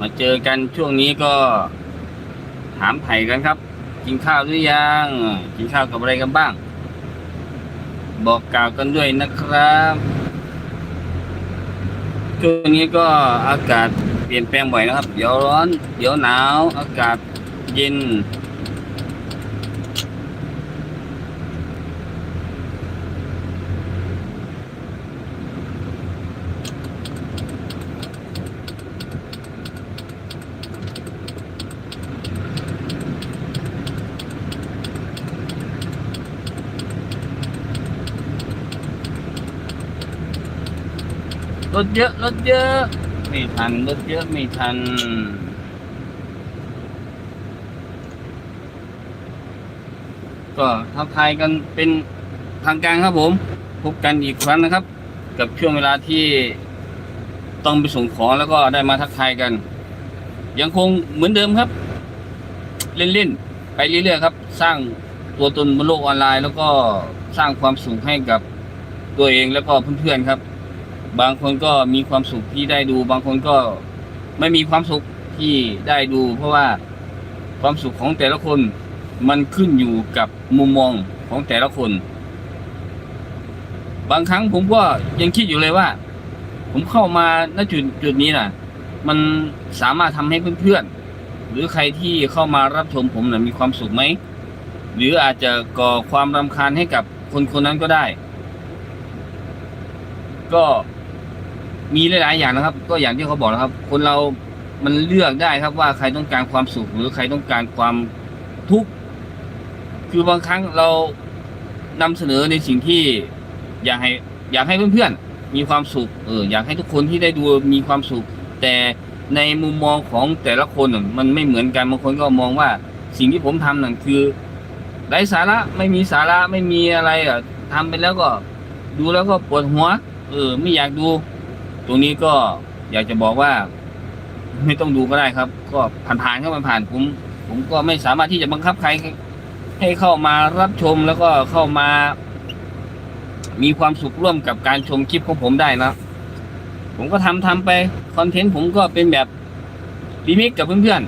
มาเจอกันช่วงนี้ก็ถามไถ่กันครับ กินข้าวหรือยัง กินข้าวกับอะไรกันบ้าง บอกกล่าวกันด้วยนะครับช่วงนี้ก็อากาศเปลี่ยนแปลงบ่อยนะครับ เดี๋ยวร้อน เดี๋ยวหนาว อากาศเย็น รถเยอะ รถเยอะ ไม่ทัน รถเยอะ ไม่ทัน ก็ทักทายกันเป็นทางการครับผม พบกันอีกครั้งนะครับ กับช่วงเวลาที่ต้องไปส่งของแล้วก็ได้มาทักทายกัน ยังคงเหมือนเดิมครับ เล่นๆ ไปเรื่อยๆครับ สร้างตัวตนบนโลกออนไลน์ แล้วก็สร้างความสุขให้กับตัวเองแล้วก็เพื่อนๆครับ บางคนก็มีความสุขที่ได้ดู บางคนก็ไม่มีความสุขที่ได้ดู เพราะว่าความสุขของแต่ละคนมันขึ้นอยู่กับมุมมองของแต่ละคน บางครั้งผมก็ยังคิดอยู่เลยว่า ผมเข้ามาณจุดจุดนี้น่ะ มันสามารถทำให้เพื่อนๆหรือใครที่เข้ามารับชมผมน่ะมีความสุขไหมหรืออาจจะก่อความรำคาญให้กับคนคนนั้นก็ได้ ก็ มีหลายๆอย่างนะครับ ก็อย่างที่เขาบอกนะครับ คนเรามันเลือกได้ครับว่าใครต้องการความสุขหรือใครต้องการความทุกข์คือบางครั้งเรานำเสนอในสิ่งที่อยากให้ อยากให้เพื่อนๆมีความสุขเอออยากให้ทุกคนที่ได้ดูมีความสุข แต่ในมุมมองของแต่ละคนมันไม่เหมือนกันบางคนก็มองว่าสิ่งที่ผมทำนั่นคือไร้สาระไม่มีสาระไม่มีอะไรอะทำไปแล้วก็ ดูแล้วก็ปวดหัว เออ ไม่อยากดู ตรงนี้ก็อยากจะบอกว่า ไม่ต้องดูก็ได้ครับ ก็ผ่านๆเข้ามาผ่านผมผมก็ไม่สามารถที่จะบังคับใคร ให้เข้ามารับชมแล้วก็เข้ามา มีความสุขร่วมกับการชมคลิปของผมได้นะผมก็ทำทำไปคอนเทนต์ผมก็เป็นแบบรีมิกกับเพื่อน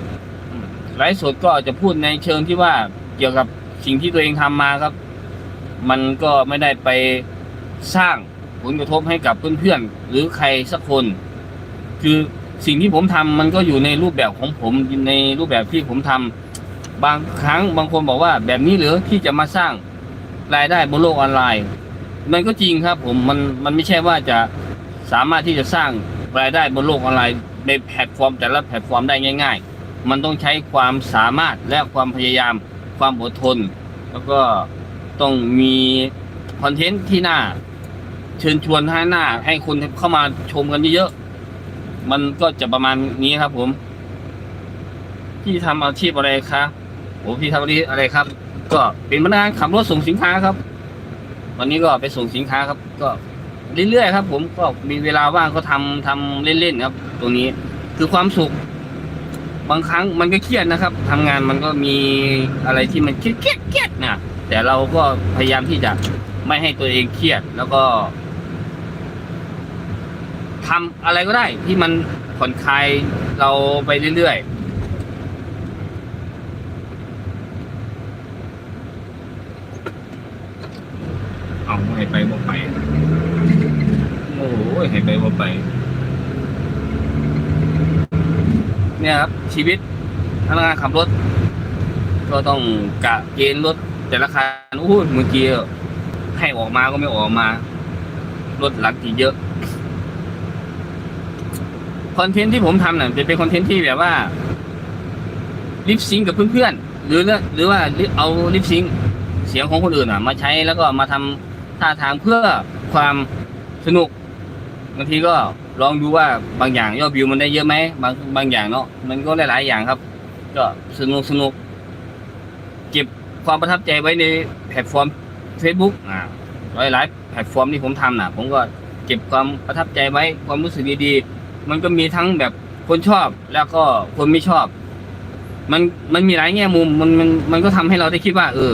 ๆไลฟ์สดก็จะพูดในเชิงที่ว่าเกี่ยวกับสิ่งที่ตัวเองทำมาครับ มันก็ไม่ได้ไปสร้าง ผลกระทบให้กับเพื่อนๆหรือใครสักคน คือสิ่งที่ผมทำมันก็อยู่ในรูปแบบของผมในรูปแบบที่ผมทำบางครั้งบางคนบอกว่าแบบนี้หรือที่จะมาสร้างรายได้บนโลกออนไลน์มันก็จริงครับผมมันมันไม่ใช่ว่าจะสามารถที่จะสร้างรายได้บนโลกออนไลน์ในแพลตฟอร์มแต่ละแพลตฟอร์มได้ง่าย ๆ มันต้องใช้ความสามารถและความพยายามความอดทน แล้วก็ต้องมีคอนเทนต์ที่น่า เชิญชวนให้หน้า ให้คนเข้ามาชมกันเยอะๆมันก็จะประมาณนี้ครับ ผม พี่ทำอาชีพอะไรคะโอ้พี่ทำอาชีพอะไรครับ ก็เป็นพนักงานขับรถส่งสินค้าครับ วันนี้ก็ไปส่งสินค้าครับ ก็เรื่อยๆครับ ผมก็มีเวลาว่างก็ทำทำเล่นๆครับ ตรงนี้คือความสุข บางครั้งมันก็เครียดนะครับทำงานมันก็มีอะไรที่มันเครียดเครียดเครียดนะแต่เราก็พยายามที่จะไม่ให้ตัวเองเครียด แล้วก็ ทำอะไรก็ได้ ที่มันผ่อนคลายเราไปเรื่อยๆ เอาให้ไปบ่ไป โอ้โหให้ไปบ่ไป เนี่ยครับ ชีวิตพนักงานขับรถ ก็ต้องกะเกณฑ์รถแต่ละคันโอ้ยเมื่อกี้ให้ออกมาก็ไม่ออกมา รถหลังกี่เยอะ คอนเทนต์ที่ผมทำน่ะจะเป็นคอนเทนต์ที่แบบว่าลิปซิงกับเพื่อนๆหรือหรือว่าเอาลิปซิงเสียงของคนอื่นอะ มาใช้แล้วก็มาทำท่าทางเพื่อความสนุกบางทีก็ลองดูว่าบางอย่างยอดวิวมันได้เยอะไหมบางบางอย่างเนาะมันก็หลายๆอย่างครับ ก็สนุกสนุกเก็บความประทับใจไว้ในแพลตฟอร์ม Facebook อ่าหลายๆแพลตฟอร์มที่ผมทำน่ะ ผมก็เก็บความประทับใจไว้ความรู้สึกดีๆ มันก็มีทั้งแบบคนชอบแล้วก็คนไม่ชอบ มันมันมีหลายแง่มุมมันมันมันก็ทำให้เราได้คิดว่า เออ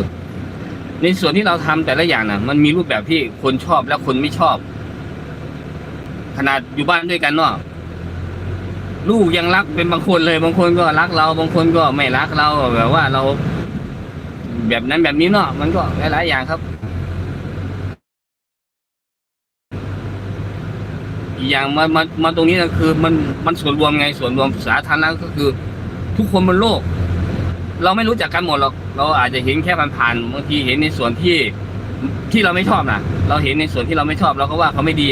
ในส่วนที่เราทำแต่ละอย่างน่ะ มันมีรูปแบบที่คนชอบและคนไม่ชอบ ขนาดอยู่บ้านด้วยกันเนาะลูกยังรักเป็นบางคนเลย บางคนก็รักเรา บางคนก็ไม่รักเราแบบว่าเรา แบบนั้นแบบนี้เนาะมันก็หลายๆอย่างครับ อีกอย่างมามามาตรงนี้นะคือ มันมันส่วนรวมไงส่วนรวมสาธารณะก็คือ ทุกคนบนโลก เราไม่รู้จักกันหมดหรอกเราอาจจะเห็นแค่ผ่านๆบางทีเห็นในส่วนที่ที่เราไม่ชอบนะเราเห็นในส่วนที่เราไม่ชอบเราก็ว่าเขาไม่ดี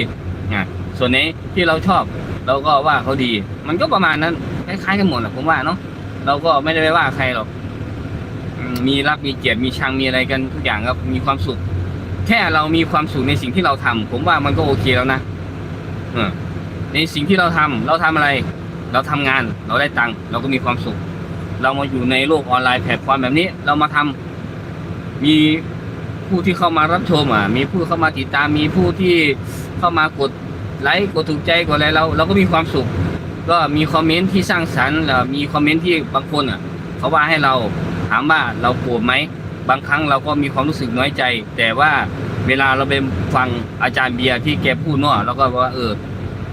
นะส่วนไหนที่เราชอบ เราก็ว่าเขาดี มันก็ประมาณนั้นคล้ายๆกันหมดแหละผมว่าเนาะเราก็ไม่ได้ไปว่าใครหรอกมีรักมีเกลียดมีชังมีอะไรกันทุกอย่างครับมีความสุข แค่เรามีความสุขในสิ่งที่เราทำผมว่ามันก็โอเคแล้วนะ ในสิ่งที่เราทำเราทำอะไร เราทำงาน เราได้ตังค์เราก็มีความสุข เรามาอยู่ในโลกออนไลน์แพลตฟอร์มแบบนี้ เรามาทำมีผู้ที่เข้ามารับชมอะมีผู้เข้ามาติดตามมีผู้ที่เข้ามากดไลค์กดถูกใจกดอะไรเราเราก็มีความสุข ก็มีคอมเมนต์ที่สร้างสรรค์แล้วมีคอมเมนต์ที่บางคนอะ เขาว่าให้เราถามว่าเราโกรธไหมบางครั้งเราก็มีความรู้สึกน้อยใจ แต่ว่า เวลาเราไปฟังอาจารย์เบียร์ที่แกพูดเนาะเราก็ว่าเออ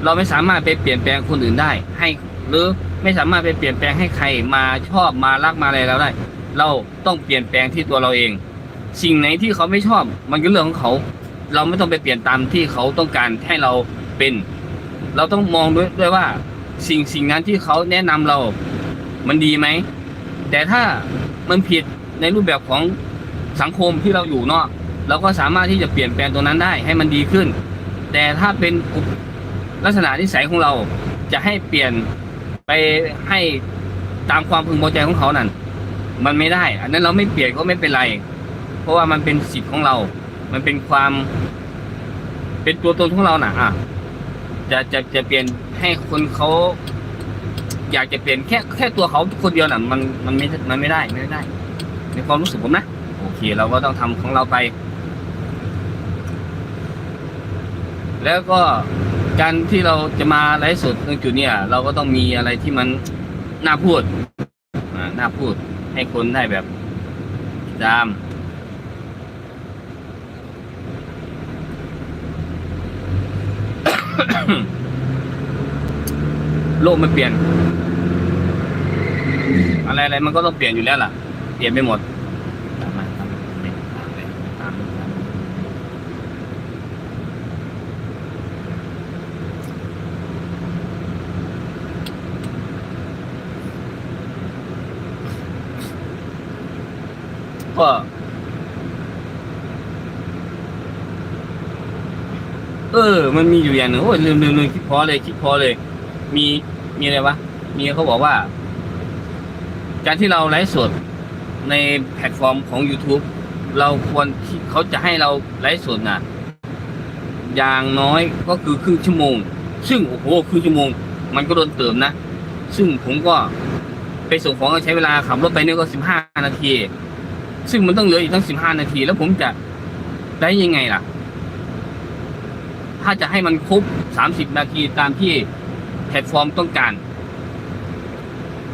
เราไม่สามารถไปเปลี่ยนแปลงคนอื่นได้ ให้หรือไม่สามารถไปเปลี่ยนแปลงให้ใครมาชอบมารักมาอะไรเราได้ เราต้องเปลี่ยนแปลงที่ตัวเราเอง สิ่งไหนที่เขาไม่ชอบ มันก็เรื่องของเขา เราไม่ต้องไปเปลี่ยนตามที่เขาต้องการให้เราเป็น เราต้องมองด้วยด้วยว่า สิ่งสิ่งนั้นที่เขาแนะนำเรา มันดีไหมแต่ถ้ามันผิดในรูปแบบของสังคมที่เราอยู่เนาะ เราก็สามารถที่จะเปลี่ยนแปลงตัวนั้นได้ให้มันดีขึ้น แต่ถ้าเป็นลักษณะนิสัยของเราจะให้เปลี่ยนไปให้ตามความพึงพอใจของเขานั่นมันไม่ได้ อันนั้นเราไม่เปลี่ยนก็ไม่เป็นไร เพราะว่ามันเป็นสิทธิ์ของเรา มันเป็นความ เป็นตัวตนของเราน่ะอะจะจะจะเปลี่ยนให้คนเขาอยากจะเปลี่ยนแค่แค่ตัวเขาคนเดียวน่ะมันมันไม่มันไม่ได้ไม่ได้ ในความรู้สึกผมนะ โอเค เราก็ต้องทำของเราไป แล้วก็การที่เราจะมาไลฟ์สดตรงจุดเนี้ยเราก็ต้องมีอะไรที่มันน่าพูดอ่าน่าพูดให้คนได้แบบติดตามโลกมันเปลี่ยน อะไรอะไรมันก็ต้องเปลี่ยนอยู่แล้วล่ะ เปลี่ยนไปหมดตามมาตามมาตามไปตามไปตามไป ก็ เออ มันมีอยู่อย่างหนึ่งโอ้ยลืมลืมลืมคิดพอเลย คิดพอเลย มีมีอะไรวะมีเขาบอกว่า การที่เราไลฟ์สดในแพลตฟอร์มของ YouTube เราควรที่เขาจะให้เราไลฟ์สดนะอย่างน้อยก็คือครึ่งชั่วโมง ซึ่งโอ้โหครึ่งชั่วโมง มันก็โดนเติมนะ ซึ่งผมก็ไปส่งของก็ใช้เวลาขับรถไปเนี่ยก็สิบห้านาที ซึ่งมันต้องเหลืออีกตั้งสิบห้านาที แล้วผมจะได้ยังไงล่ะ ถ้าจะให้มันครบสามสิบนาทีตามที่แพลตฟอร์มต้องการ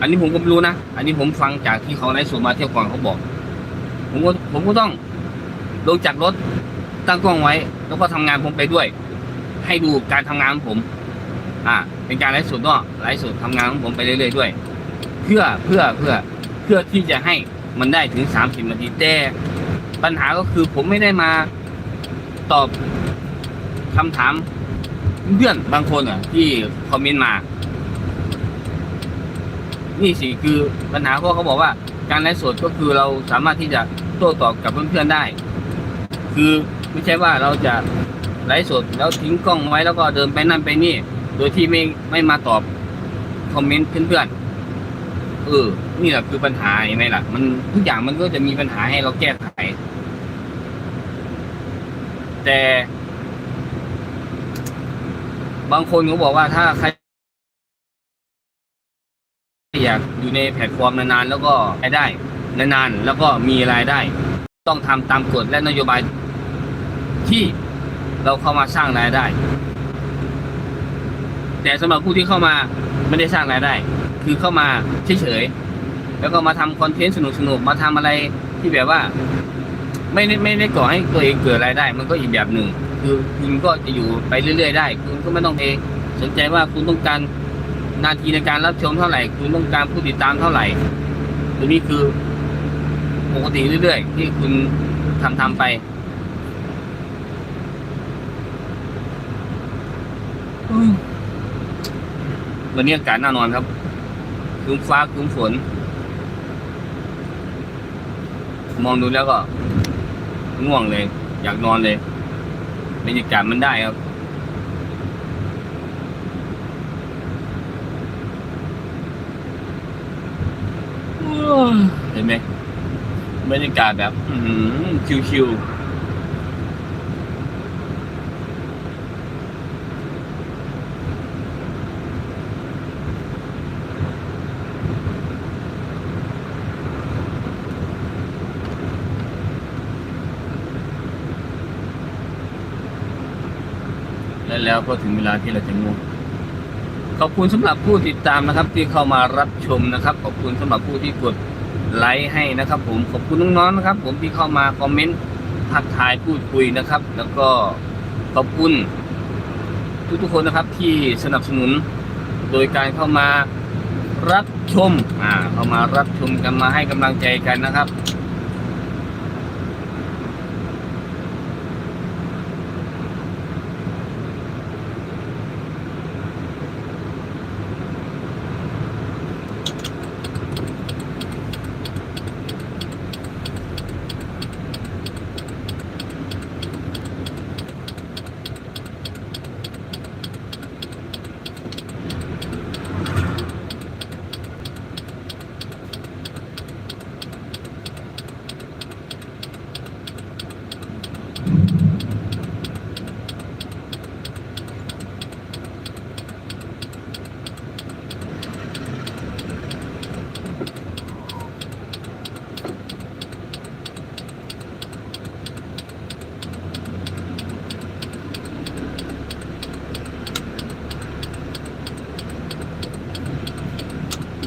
อันนี้ผมก็ไม่รู้นะ อันนี้ผมฟังจากที่เขาไลฟ์สดมาเที่ยวก่อนเขาบอก ผมก็ผมก็ต้องลงจากรถตั้งกล้องไว้ แล้วก็ทำงานผมไปด้วย ให้ดูการทำงานของผม อ่า เป็นการไลฟ์สดเนาะไลฟ์สดทำงานของผมไปเรื่อยๆด้วย เพื่อเพื่อเพื่อเพื่อที่จะให้ มันได้ถึงสามสิบนาทีแต่ปัญหาก็คือผมไม่ได้มาตอบคำถามเพื่อนบางคนอะ ที่คอมเมนต์มา นี่สิคือปัญหาเพราะเขาบอกว่า การไลฟ์สดก็คือเราสามารถที่จะโต้ตอบกับเพื่อนๆได้ คือไม่ใช่ว่าเราจะไลฟ์สดแล้วทิ้งกล้องไว้แล้วก็เดินไปนั่นไปนี่ โดยที่ไม่ไม่มาตอบคอมเมนต์เพื่อนๆเออ นี่แหละคือปัญหาเห็นไหมล่ะ มันทุกอย่างมันก็จะมีปัญหาให้เราแก้ไข แต่ บางคนเขาบอกว่าถ้าใครอยากอยู่ในแพลตฟอร์มนานๆแล้วก็รายได้นานๆแล้วก็มีรายได้ ต้องทำตามกฎและนโยบายที่เราเข้ามาสร้างรายได้ แต่สำหรับผู้ที่เข้ามาไม่ได้สร้างรายได้ คือเข้ามาเฉยๆ แล้วก็มาทำคอนเทนต์สนุกๆมาทำอะไรที่แบบว่า ไม่ได้ไม่ได้ก่อให้ตัวเองเกิดรายได้ มันก็อีกแบบหนึ่ง คือคุณก็จะอยู่ไปเรื่อยๆได้ คุณก็ไม่ต้องไปสนใจว่าคุณต้องการนาทีในการรับชมเท่าไหร่ คุณต้องการผู้ติดตามเท่าไหร่ตัวนี้คือปกติเรื่อยๆที่คุณทำทำไปอืมวันนี้อากาศน่านอนครับครึ้มฟ้าครึ้มฝน มองดูแล้วก็ง่วงเลย อยากนอนเลยบรรยากาศมันได้ครับ เห็นไหมบรรยากาศแบบชิวๆ และแล้วก็ถึงเวลาที่เราจะง่วงขอบคุณสำหรับผู้ติดตามนะครับ ที่เข้ามารับชมนะครับ ขอบคุณสำหรับผู้ที่กดไลค์ให้นะครับ ผมขอบคุณน้องๆนะครับ ผมที่เข้ามาคอมเมนต์ทักทายพูดคุยนะครับ แล้วก็ขอบคุณ ทุกๆคนนะครับที่สนับสนุนโดยการเข้ามารับชมอ่าเข้ามารับชมกันมาให้กำลังใจกันนะครับ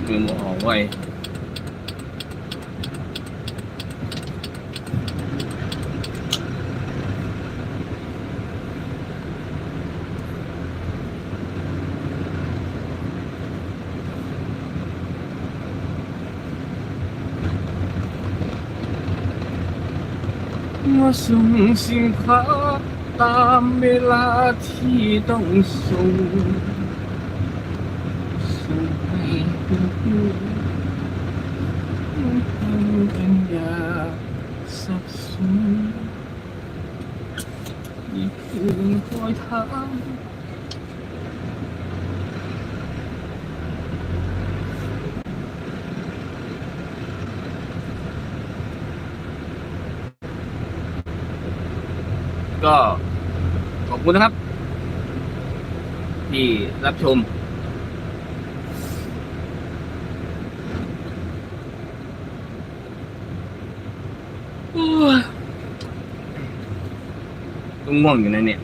มื อหมออกไว้มาส่งสินค้าตามเวลาที่ต้องส่งส่งให้คุณกัน อย่าสับสนนี่คือคอยถามก็ขอบคุณนะครับ ที่รับชม ง่วงอยู่นะเนี่ย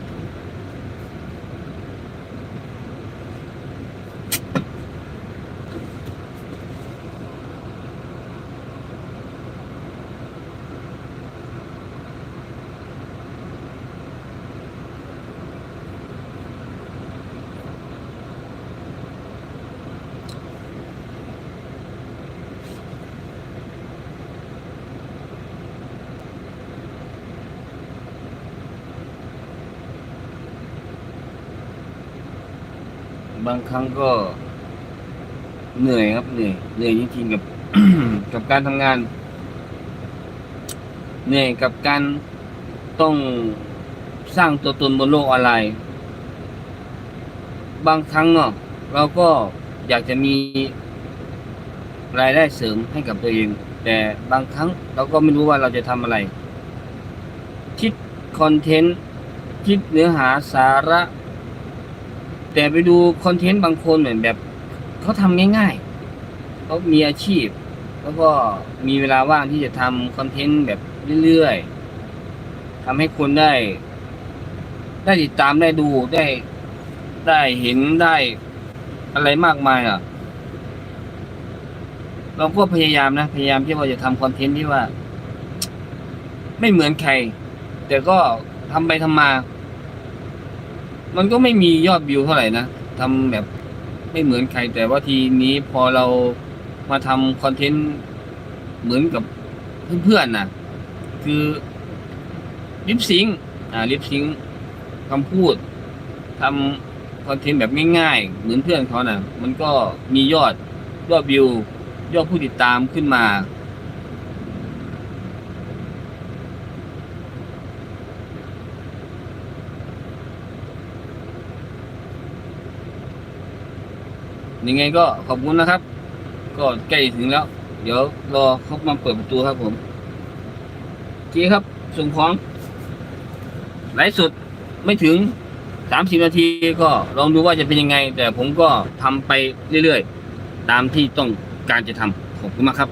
บางครั้งก็เหนื่อยครับเหนื่อยเหนื่อยจริงๆกับ กับการทำงาน เหนื่อยกับการต้องสร้างตัวตนบนโลกออนไลน์บางครั้งเนาะเราก็อยากจะมีรายได้เสริมให้กับตัวเอง แต่บางครั้งเราก็ไม่รู้ว่าเราจะทำอะไร คิดคอนเทนต์ คิดเนื้อหาสาระ แต่ไปดูคอนเทนต์บางคนเหมือนแบบเขาทำง่ายๆเขามีอาชีพ แล้วก็มีเวลาว่างที่จะทำคอนเทนต์แบบเรื่อยๆทำให้คนได้ ได้ติดตามได้ดูได้ได้เห็นได้อะไรมากมายอะ เราก็พยายามนะ พยายามที่ว่าจะทำคอนเทนต์ที่ว่า ไม่เหมือนใคร แต่ก็ทำไปทำมา มันก็ไม่มียอดวิวเท่าไหร่นะทำแบบไม่เหมือนใครแต่ว่าทีนี้พอเรามาทำคอนเทนต์เหมือนกับเพื่อนๆน่ะคือลิปซิงอ่าลิปซิงคำพูดทำคอนเทนต์แบบง่ายๆ เหมือนเพื่อนเขาน่ะ มันก็มียอดยอดวิวยอดผู้ติดตามขึ้นมา ยังไงก็ขอบคุณนะครับ ก็ใกล้ถึงแล้ว เดี๋ยวรอเขามาเปิดประตูครับผมจีคครับส่งของไลฟ์สดไม่ถึงสามสิบนาทีก็ลองดูว่าจะเป็นยังไง แต่ผมก็ทำไปเรื่อยๆ ตามที่ต้องการจะทำขอบคุณมากครับ